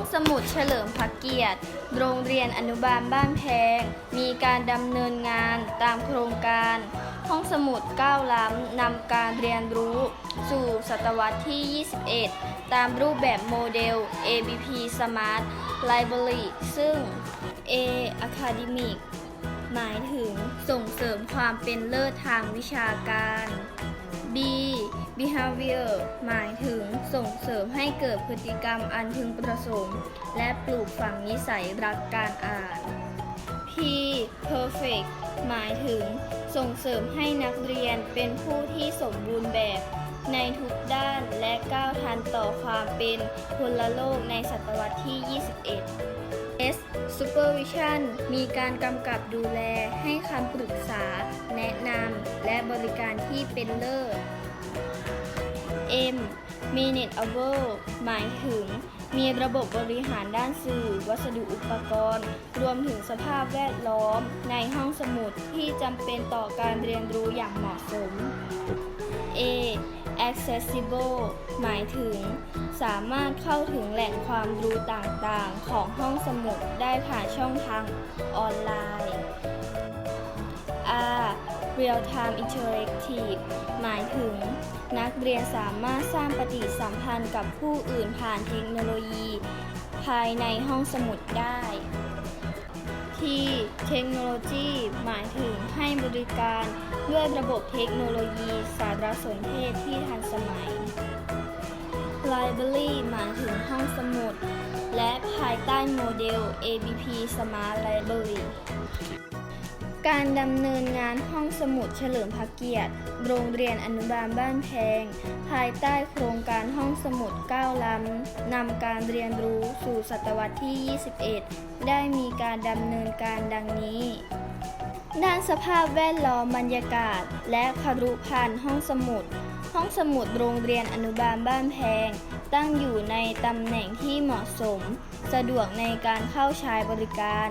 องสมุดเฉลิมพระเกียรติ โรงเรียนอนุบาลบ้านแพง มีการดำเนินงานตามโครงการ ห้องสมุดก้าวล้ำนำการเรียนรู้ สู่ศตวรรษที่ 21 ตามรูปแบบโมเดล ABP Smart Library ซึ่ง A Academic หมายถึงส่งเสริมความเป็นเลิศทางวิชาการ B behavior หมายถึงส่งเสริมให้เกิดพฤติกรรมอันพึงประสงค์ และปลูกฝังนิสัยรักการอ่าน P perfect หมายถึงส่งเสริมให้นักเรียนเป็นผู้ที่สมบูรณ์แบบ ในทุกด้านและก้าวทันต่อความเป็นพลโลกในศตวรรษที่ 21 supervision มีการกำกับดูแลให้คำปรึกษา แนะนำและบริการที่เป็นเลิศ M manageable หมายถึง มีระบบบริหารด้านสื่อ วัสดุอุปกรณ์ รวมถึงสภาพแวดล้อม ในห้องสมุดที่จำเป็นต่อการเรียนรู้อย่างเหมาะสม A accessible หมายถึง สามารถเข้าถึงแหล่งความรู้ต่างๆ ของห้องสมุดได้ผ่านช่องทางออนไลน์ R real time interactive หมายถึง นักเรียนสามารถสร้างปฏิสัมพันธ์กับผู้อื่นผ่านเทคโนโลยี ภายในห้องสมุดได้ ที่เทคโนโลยี หมายถึงให้บริการด้วยระบบเทคโนโลยีสารสนเทศที่ทันสมัย Library หมายถึงห้องสมุด และภายใต้โมเดล ABP Smart Library การดำเนินงานห้องสมุดเฉลิมพระเกียรติ โรงเรียนอนุบาลบ้านแพง ภายใต้โครงการห้องสมุดก้าวล้ำนำการเรียนรู้สู่ศตวรรษที่ 21 ได้มีการดำเนินการดังนี้ ด้านสภาพแวดล้อมบรรยากาศ และคารุพันธ์ห้องสมุด ห้องสมุดโรงเรียนอนุบาลบ้านแพง ตั้งอยู่ในตำแหน่งที่เหมาะสม สะดวกในการเข้าใช้บริการ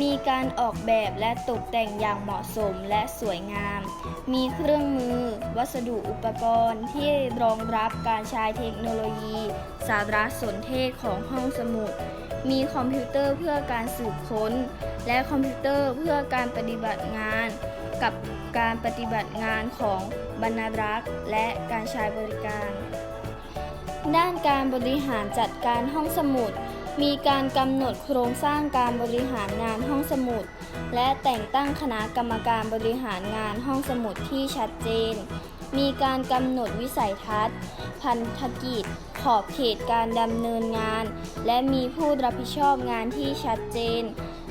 มีการออกแบบและตกแต่งอย่างเหมาะสมและสวยงาม มีเครื่องมือ วัสดุอุปกรณ์ที่รองรับการใช้เทคโนโลยี สารสนเทศของห้องสมุด มีคอมพิวเตอร์เพื่อการสืบค้น และคอมพิวเตอร์เพื่อการปฏิบัติงาน กับการปฏิบัติงานของบรรณารักษ์ และการใช้บริการ ด้านการบริหารจัดการห้องสมุด มีการกำหนดโครงสร้างการบริหารงานห้องสมุด และแต่งตั้งคณะกรรมการบริหารงานห้องสมุดที่ชัดเจน มีการกำหนดวิสัยทัศน์ พันธกิจ ขอบเขตการดำเนินงาน และมีผู้รับผิดชอบงานที่ชัดเจน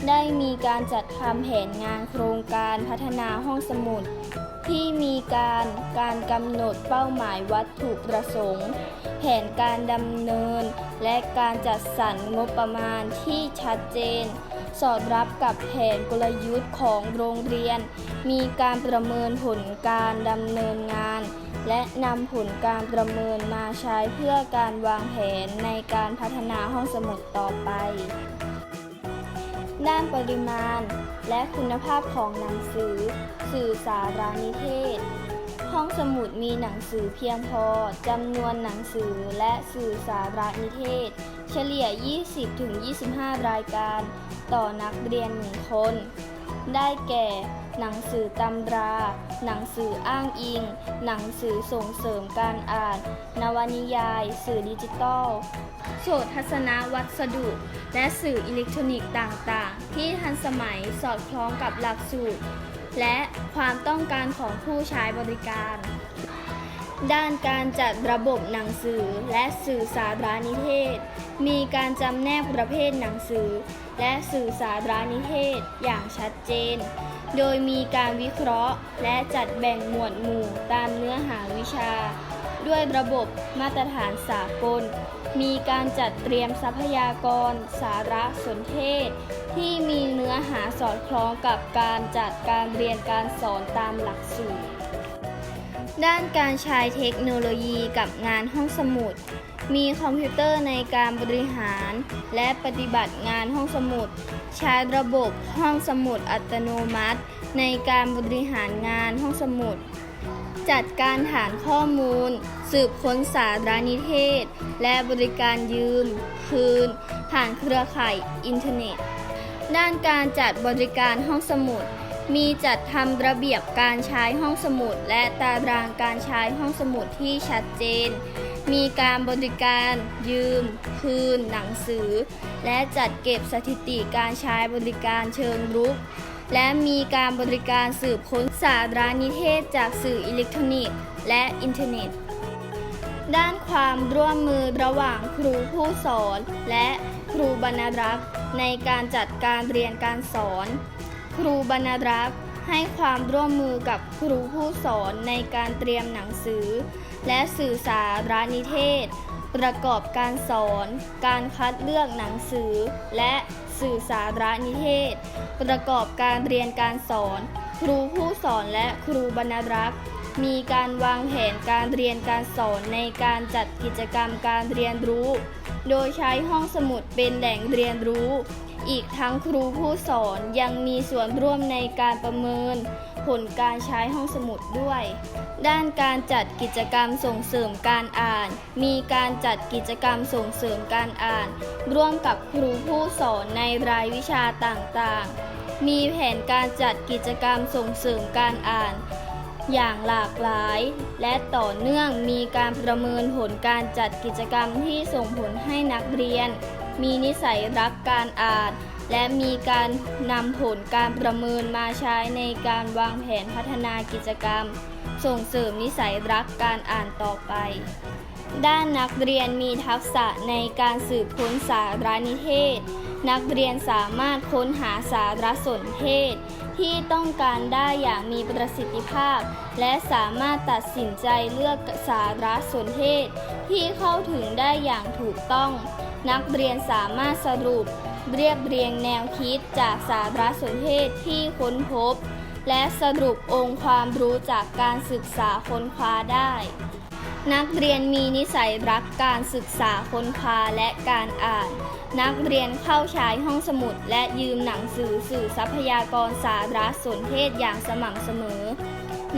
ได้มีการจัดทำแผนงานโครงการพัฒนาห้องสมุด ที่มีการการกำหนดเป้าหมายวัตถุประสงค์ แผนการดำเนิน และการจัดสรรงบประมาณที่ชัดเจน สอดรับกับแผนกลยุทธ์ของโรงเรียน มีการประเมินผลการดำเนินงาน และนำผลการประเมินมาใช้เพื่อการวางแผนในการพัฒนาห้องสมุดต่อไป ด้านปริมาณและคุณภาพของหนังสือ สื่อสารนิเทศ ห้องสมุดมีหนังสือเพียงพอจำนวนหนังสือและสื่อสารนิเทศ เฉลี่ย 20-25 รายการ ต่อนักเรียนหนึ่งคน ได้แก่ หนังสือตำรา หนังสืออ้างอิง หนังสือส่งเสริมการอ่าน นวนิยาย สื่อดิจิทัลโสตทัศนวัสดุ และสื่ออิเล็กทรอนิกส์ต่าง ๆ ที่ทันสมัยสอดคล้องกับหลักสูตร และความต้องการของผู้ใช้บริการ ด้านการจัดระบบหนังสือและสื่อสารนิเทศ มีการจำแนกประเภทหนังสือ และสื่อสารนิเทศอย่างชัดเจน โดยมีการวิเคราะห์ และจัดแบ่งหมวดหมู่ตามเนื้อหาวิชา ด้วยระบบมาตรฐานสากล มีการจัดเตรียมทรัพยากร สารสนเทศ ที่มีเนื้อหาสอดคล้องกับการจัดการเรียนการสอนตามหลักสูตร ด้านการใช้เทคโนโลยีกับงานห้องสมุด มีคอมพิวเตอร์ในการบริหาร และปฏิบัติงานห้องสมุด ใช้ระบบห้องสมุดอัตโนมัติ ในการบริหารงานห้องสมุด จัดการฐานข้อมูล สืบค้นสารนิเทศ และบริการยืม คืน ผ่านเครือข่ายอินเทอร์เน็ต ด้านการจัดบริการห้องสมุด มีจัดทำระเบียบการใช้ห้องสมุด และตารางการใช้ห้องสมุดที่ชัดเจน มีการบริการยืม คืน หนังสือ และจัดเก็บสถิติการใช้บริการเชิงรุกและมีการบริการสืบค้นสารนิเทศจากสื่ออิเล็กทรอนิกส์ และอินเทอร์เน็ต ด้านความร่วมมือระหว่างครูผู้สอน และครูบรรณรักษ์ในการจัดการเรียนการสอน ครูบรรณรักษ์ให้ความร่วมมือกับครูผู้สอนในการเตรียมหนังสือ และสื่อสารนิเทศ ประกอบการสอน การคัดเลือกหนังสือ และสื่อสารนิเทศ ประกอบการเรียนการสอน ครูผู้สอนและครูบรรณรักษ์ มีการวางแผนการเรียนการสอนในการจัดกิจกรรมการเรียนรู้ โดยใช้ห้องสมุดเป็นแหล่งเรียนรู้ อีกทั้งครูผู้สอนยังมีส่วนร่วมในการประเมิน ผลการใช้ห้องสมุดด้วย ด้านการจัดกิจกรรมส่งเสริมการอ่าน มีการจัดกิจกรรมส่งเสริมการอ่าน ร่วมกับครูผู้สอนในรายวิชาต่างๆ มีแผนการจัดกิจกรรมส่งเสริมการอ่าน อย่างหลากหลาย และต่อเนื่องมีการประเมินผลการจัดกิจกรรมที่ส่งผลให้นักเรียน มีนิสัยรักการอ่าน และมีการนำผลการประเมินมาใช้ในการวางแผนพัฒนากิจกรรม ส่งเสริมนิสัยรักการอ่านต่อไป ด้านนักเรียนมีทักษะในการสืบค้นสารนิเทศ นักเรียนสามารถค้นหาสารสนเทศ ที่ต้องการได้อย่างมีประสิทธิภาพ และสามารถตัดสินใจเลือกสารสนเทศ ที่เข้าถึงได้อย่างถูกต้อง นักเรียนสามารถสรุป เรียบเรียงแนวคิดจากสารสนเทศที่ค้นพบ และสรุปองค์ความรู้จากการศึกษาค้นคว้าได้นักเรียนมีนิสัยรักการศึกษาค้นคว้าและการอ่าน นักเรียนเข้าใช้ห้องสมุด และยืมหนังสือสื่อทรัพยากรสารสนเทศอย่างสม่ำเสมอ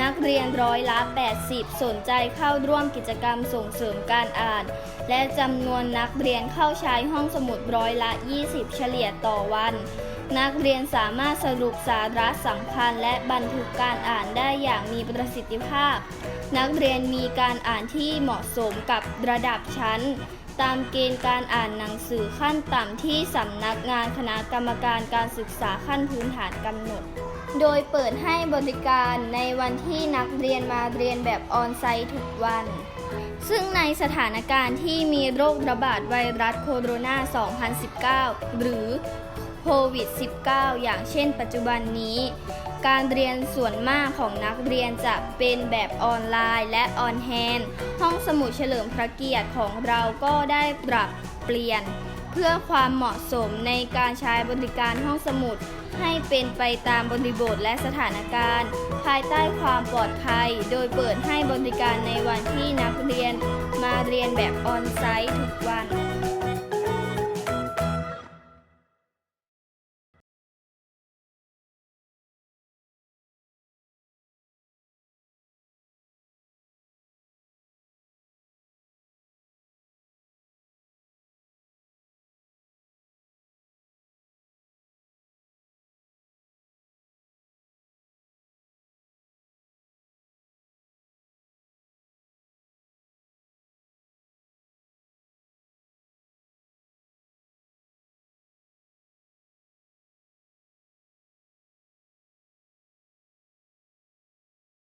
นักเรียนร้อยละ 80 สนใจเข้าร่วมกิจกรรมส่งเสริมการอ่าน และจำนวนนักเรียนเข้าใช้ห้องสมุดร้อยละ 20 เฉลี่ยต่อวัน นักเรียนสามารถสรุปสาระสำคัญและบันทึกการอ่านได้อย่างมีประสิทธิภาพ นักเรียนมีการอ่านที่เหมาะสมกับระดับชั้น ตามเกณฑ์การอ่านหนังสือขั้นต่ำที่สำนักงานคณะกรรมการการศึกษาขั้นพื้นฐานกำหนด โดยเปิดให้บริการในวันที่นักเรียนมาเรียนแบบออนไซต์ทุกวัน ซึ่งในสถานการณ์ที่มีโรคระบาดไวรัสโคโรนา 2019 หรือโควิด -19 อย่างเช่นปัจจุบันนี้ การเรียนส่วนมากของนักเรียนจะเป็นแบบออนไลน์และออนแฮนด์ห้องสมุดเฉลิมพระเกียรติของเราก็ได้ปรับเปลี่ยน เพื่อความเหมาะสมในการใช้บริการห้องสมุด ให้เป็นไปตามบริบทและสถานการณ์ ภายใต้ความปลอดภัย โดยเปิดให้บริการในวันที่นักเรียนมาเรียนแบบออนไซต์ทุกวัน